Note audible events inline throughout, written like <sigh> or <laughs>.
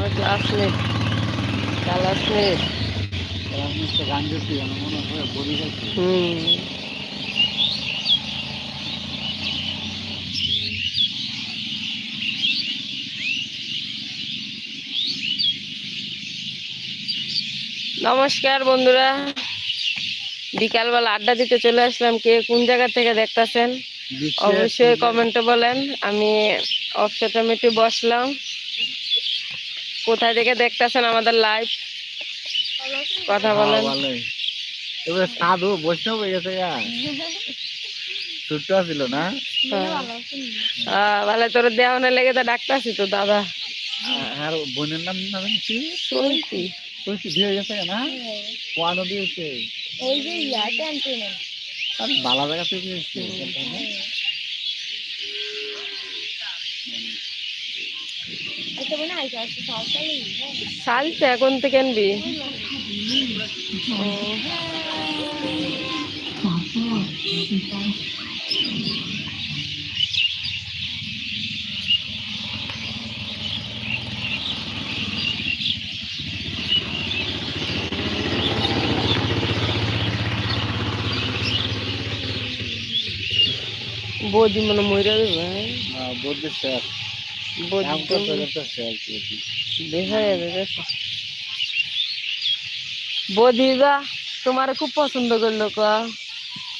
আমরা classmate classmate আমি গান করছি আমার মনে হয় বলি হুম। নমস্কার বন্ধুরা। বিকালবেলা আড্ডা দিতে চলে আসলাম। কে কোন জায়গা থেকে দেখতাছেন? অবশ্যই কমেন্টে বলেন। আমি টমেটো বসলাম। কোথায় থেকে দেখতাছেন আমাদের লাইভ কথা বলেন। ভালোই এবারে সাধু বৈষ্ণব হয়ে গেছে ছোট্ট ছিল না? হ্যাঁ, ভালো তোর দেওয়ানে লেগে তো ডাকতাছি তো দাদা। আর বোনের নাম নাম কি? শুনছি শুনছি বিয়ে হয়ে গেছে না? কোয়ানো দিয়েছে আর বালা জায়গা থেকে এসেছে, তাই না? সালছে এখন থেকে আনবি। বৌদি মনে মরে যাবে। হ্যাঁ, বৌদি স্যার। বৌদিদা তোমার খুব পছন্দ করল কা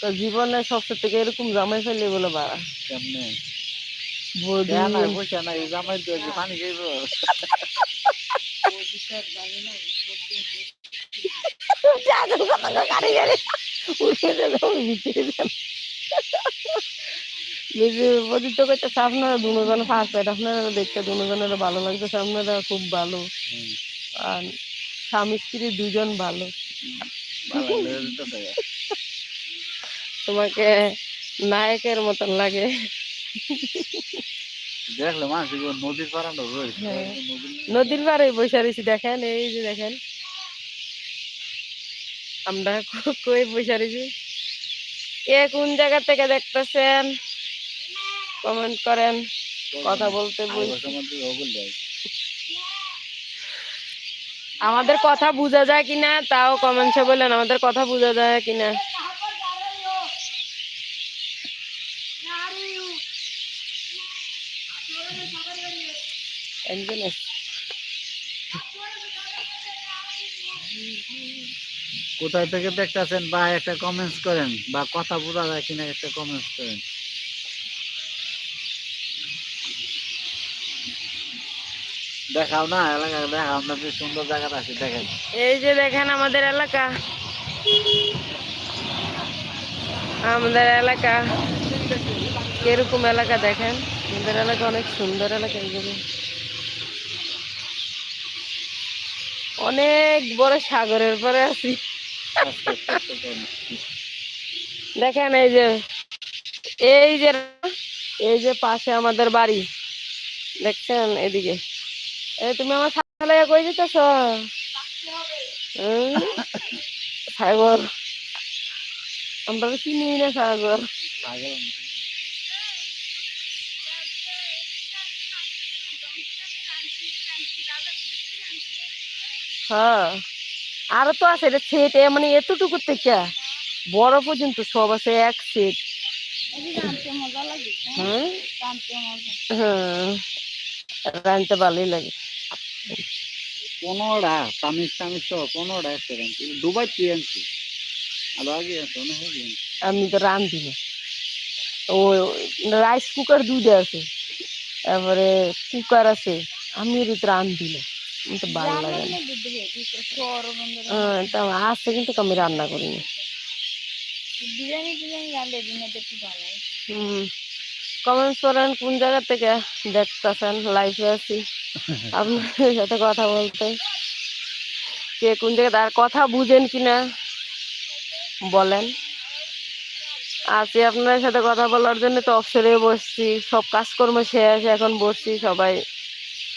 তো জীবনে সবচেয়ে থেকে এরকম জামাই ফেলে বলে বাড়া কেমনে বৌদি দেয়া না বসে না এই জামাই দিয়ে কি পানি খাইব গাড়ি গাড়ি উঠে যাবে ভিতরে যান বৌদি তো করতে আপনারা দুজন পাইট আপনারা দেখতে দুজনের ভালো লাগতেছে আপনারা খুব ভালো। আর স্বামী স্ত্রী দুজন ভালো। তোমাকে নায়কের মতন লাগে। দেখলে মানুষ নদীর রয়েছে। হ্যাঁ। নদীর পাড়ে বসে রয়েছি দেখেন এই যে দেখেন। আমরা কই বসে রয়েছি? কে কোন জায়গা থেকে দেখতেছেন? কমেন্ট করেন, কথা বলতে বল। আমাদের কথা বোঝা যায় কিনা, তাও কমেন্টসে বলেন, আমাদের কথা বোঝা যায় কিনা। কোথায় থেকে দেখতেছেন? বা একটা কমেন্টস করেন, বা কথা বোঝা যায় কিনা, একটা কমেন্টস করেন। দেখাও না এলাকা দেখাও যে সুন্দর জায়গাটা আছে দেখেন এই যে দেখেন আমাদের এলাকা। আমাদের এলাকা। কীরকম এলাকা দেখেন? আমাদের এলাকা অনেক সুন্দর এলাকা এই অনেক বড় সাগরের পরে আছি। দেখেন এই যে এই যে এই যে পাশে আমাদের বাড়ি। দেখছেন এদিকে? এই তুমি আমার সাথে কই যেতেছ? সাগর। আমরা চিনি না সাগর। হ্যাঁ। আরও তো আছে এটা সেট মানে এতটুকু থেকে। বড় পর্যন্ত সব আছে এক সেট হ্যাঁ? হ্যাঁ। রানতে ভালোই লাগে পনেরোটা তামিজ তামিজ সহ পনেরোটা একটা আনছি দুবাই তুই আনছি আরও আগে আছে অনেক আগে আনছি আমি তো রান্ধি না ও রাইস কুকার দুইটা আছে তারপরে কুকার আছে আমি এর ভিতরে রান্ধি না আমার তো ভালো লাগে না হ্যাঁ, তা আছে কিন্তু আমি রান্না করি না হুম কমেন্টস করেন কোন জায়গা থেকে দেখতেছেন? লাইভে আছি। <laughs> আপনাদের সাথে কথা বলতে। কে কোন জায়গায় আর কথা বুঝেন কিনা বলেন। আছি আপনার সাথে কথা বলার জন্য তো অবসরে বসছি। সব কাজকর্ম শেষ এখন বসছি। সবাই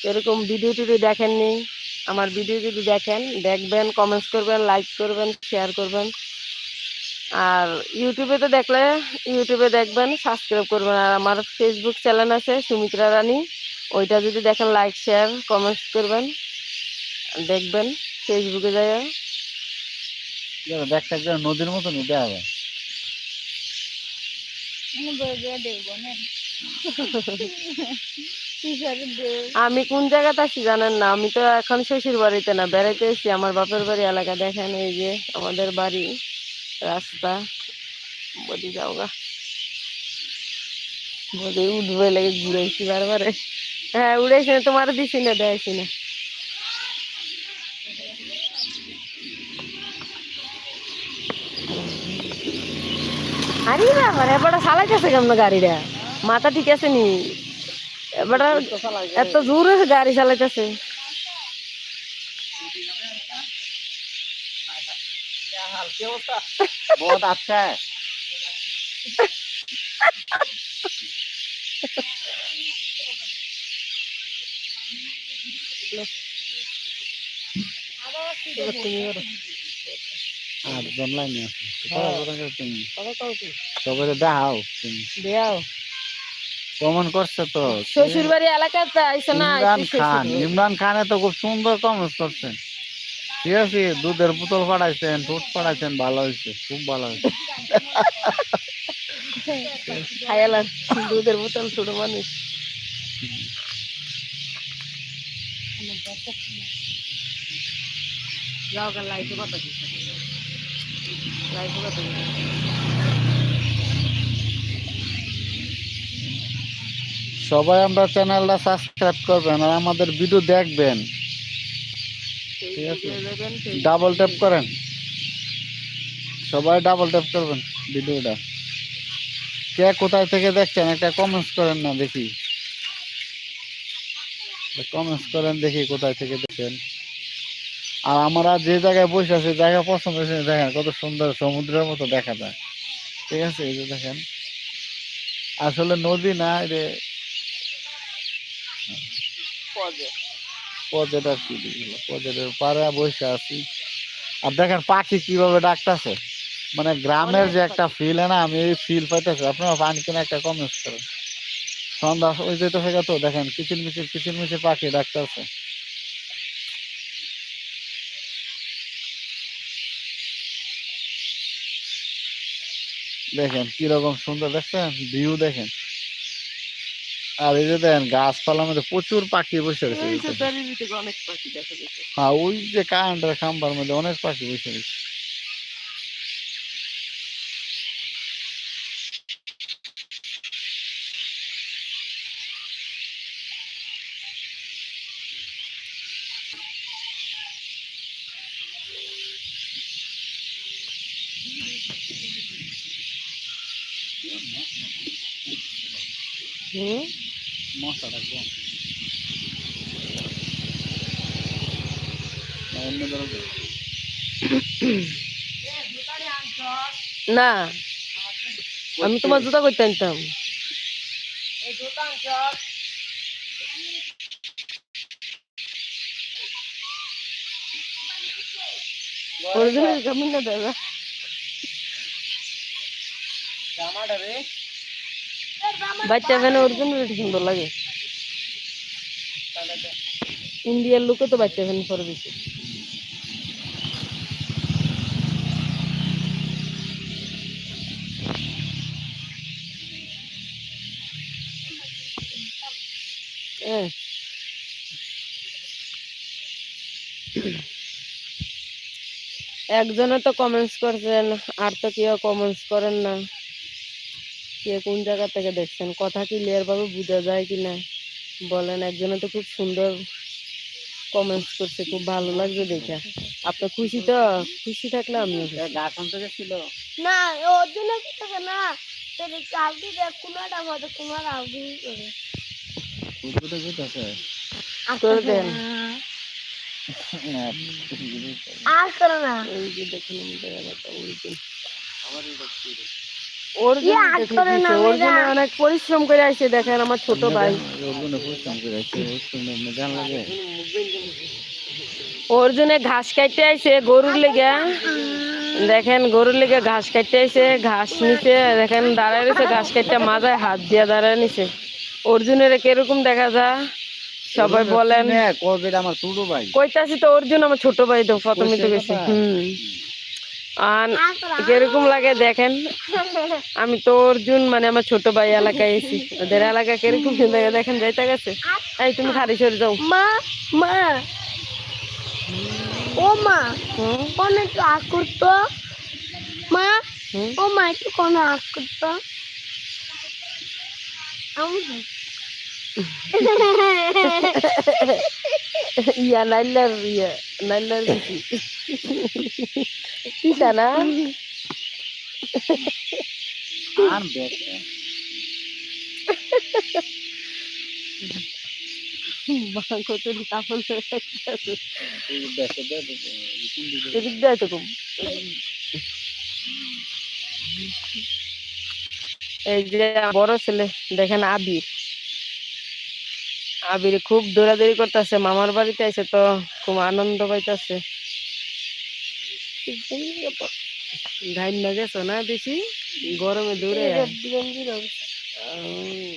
এরকম ভিডিও টিডিও দেখেননি। আমার ভিডিও যদি দেখেন। দেখবেন কমেন্টস করবেন লাইক করবেন শেয়ার করবেন। আর ইউটিউবে তো দেখলে ইউটিউবে দেখবেন সাবস্ক্রাইব করবেন। আর আমার ফেসবুক চ্যানেল আছে সুমিত্রা রানী। ওইটা যদি দেখেন লাইক শেয়ার কমেন্টস করবেন। দেখবেন ফেসবুকে যায় দেখতে একটা নদীর মতনই দেখা যায়। আমি কোন জায়গাতে আছি জানেন না? আমি তো এখন শ্বশুর বাড়িতে না বেড়াইতে এসেছি। আমার বাপের বাড়ি এলাকা দেখেন এই যে আমাদের বাড়ি। রাস্তা বদি যাও গা বদি উঠবে লেগে ঘুরেছি বারবারে হ্যাঁ উড়েছি না তোমার দিছি না দেয়ছি না আরে ব্যাপার এবারে চালাইতেছে কেমন গাড়িটা মাথা ঠিক আছে নি এবারে এত জোরে গাড়ি চালাইতেছে আটজন লাইনে আছে। হ্যাঁ। তুমি সবাই দেখাও তুমি। দেও কমন করছে তো। শ্বশুর বাড়ি এলাকাতে আইসো না ইমরান খান। ইমরান খানে তো খুব সুন্দর কমেন্ট করছেন ঠিক আছে দুধের বোতল পাঠাইছেন ফুট পাঠাইছেন ভালো হয়েছে খুব ভালো হয়েছে। দুধের বোতল ছোট মানুষ। সবাই আমরা চ্যানেলটা সাবস্ক্রাইব করবেন আর আমাদের ভিডিও দেখবেন। ঠিক আছে। ডাবল ট্যাপ করেন। সবাই ডাবল ট্যাপ করবেন ভিডিওটা। কে কোথায় থেকে দেখছেন? একটা কমেন্টস করেন না দেখি। কমেন্টস করেন দেখি কোথায় থেকে দেখেন আর আমরা যে জায়গায় বসে আছি জায়গা পছন্দ হয়েছে দেখেন কত সুন্দর সমুদ্রের মতো দেখা যায়। ঠিক আছে এই যে দেখেন। আসলে নদী না এটা পর্যটক পর্যটক পাড়ে বসে আছি। আর দেখেন পাখি কীভাবে ডাকতেছে। মানে গ্রামের যে একটা ফিল না? আমি এই ফিল পাইতেছি। আপনারা পানি কিনে একটা কমেন্টস করেন। সন্ধ্যা ওই যেতে থেকে তো দেখেন কিচির মিচির কিচির মিচির পাখি ডাকতেছে। দেখেন কীরকম সুন্দর দেখছেন? ভিউ দেখেন। আর এই যে দেখেন গাছপালার মধ্যে প্রচুর পাখি বসে রয়েছে হ্যাঁ ওই যে কারেন্টের খাম্বার মধ্যে অনেক পাখি বসে রয়েছে। হুম? মশাটা কম না, আমি তোমার জুতা করতে আনতাম। কেমন না দাদা? বাচ্চা ফ্যানে অরিজিনাল সুন্দর লাগে। ইন্ডিয়ার লোকে তো বাচ্চা ফ্যান পরে বেশি একজনে তো কমেন্টস করছেন, আর তো কেউ কমেন্টস করেন না। কে কোন জায়গা থেকে দেখছেন? কথা ক্লিয়ার ভাবে বোঝা যায় কি না বলেন একজনে তো খুব সুন্দর কমেন্টস করছে খুব ভালো লাগছে দেখে। আপনি খুশি তো খুশি থাকলে আমিও খুশি। এ গাছন থেকে ছিল। না ওর জন্য কি থাকে না? তোর চাকরি দেখ কোনোটা মতো তোমার আগে করে। দেন। আর করে না। ওই যে দেখুন আমি করে না, অর্জুন মেয়েরা। অনেক পরিশ্রম করে আসছে দেখেন আমার ছোট ভাই। ওগুলো পরিশ্রম করে আছে ওগুলো জান লাগে। অর্জুনে ঘাস কাটতে আইছে গরুর লেগে। দেখেন গরুর লেগে ঘাস কাটতে আইছে ঘাস নিচে দেখেন দাঁড়ায় রয়েছে ঘাস কাটতে মাথায় হাত দিয়ে দাঁড়ায় নিছে অর্জুনের কীরকম দেখা যায় সবাই বলেন। কইতাছি তো অর্জুন আমার ছোট ভাই তো প্রথমে তো গেছি? হুম। আর কীরকম লাগে দেখেন। আমি তো অর্জুন মানে আমার ছোট ভাই এলাকায় এসি ওদের এলাকা কীরকম লাগে দেখেন যাইতে গেছে। এই তুমি খারি সরে যাও। মা মা। ও মা কোন একটু আগ করতো মা ও মা একটু কোন আগ করতো আমি ইয়া নাইলার ইয়া নাইলার বেশি তিতা না আর দেখে কত কাপড় দেখে দেখে দেখে এদিক দেয় তো খুব এই যে বড় ছেলে দেখেন আবির আবির খুব দৌড়াদৌড়ি করতেছে মামার বাড়িতে এসে তো খুব আনন্দ পাইতেছে। ধান না গেছো না বেশি গরমে দৌড়ে উম,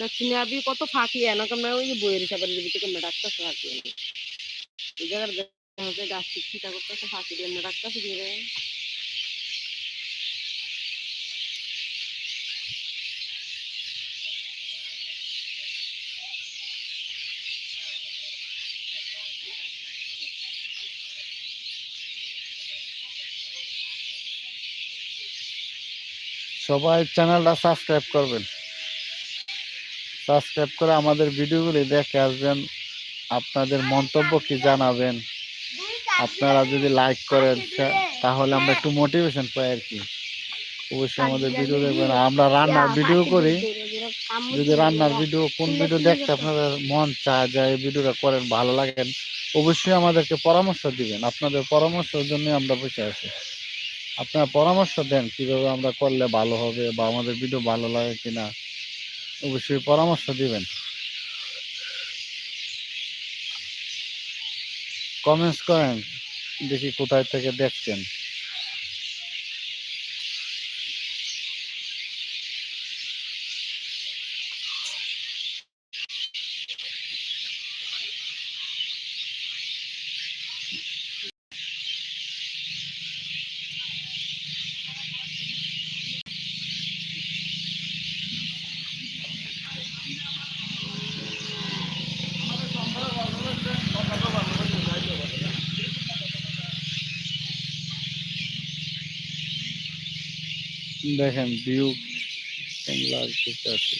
দক্ষিণে আবি কত ফাঁকি এনা আমরা ওই বইয়ের হিসাবে ভিতরে আমরা ডাক্তার ফাঁকি এনে এই জায়গার হচ্ছে গাছ ঠিকঠাক করতেছে ফাঁকি দিয়ে আমরা ডাক্তার দিয়ে দেয় সবাই চ্যানেলটা সাবস্ক্রাইব করবেন। সাবস্ক্রাইব করে আমাদের ভিডিওগুলি দেখে আসবেন। আপনাদের মন্তব্য কি জানাবেন? আপনারা যদি লাইক করেন, তাহলে আমরা একটু মোটিভেশন পাই আর কি। অবশ্যই আমাদের ভিডিও দেখবেন। আমরা রান্নার ভিডিও করি। যদি রান্নার ভিডিও, কোন ভিডিও দেখতে আপনাদের মন চায় যে এই ভিডিওটা করেন, ভালো লাগেন অবশ্যই আমাদেরকে পরামর্শ দিবেন। আপনাদের পরামর্শের জন্য আমরা বসে আছি। আপনারা পরামর্শ দেন কীভাবে আমরা করলে ভালো হবে বা আমাদের ভিডিও ভালো লাগে কিনা। অবশ্যই পরামর্শ দিবেন। কমেন্টস করেন দেখি কোথায় থেকে দেখছেন। দেখেন ভিউ কেমন লাগতেছে আর কি।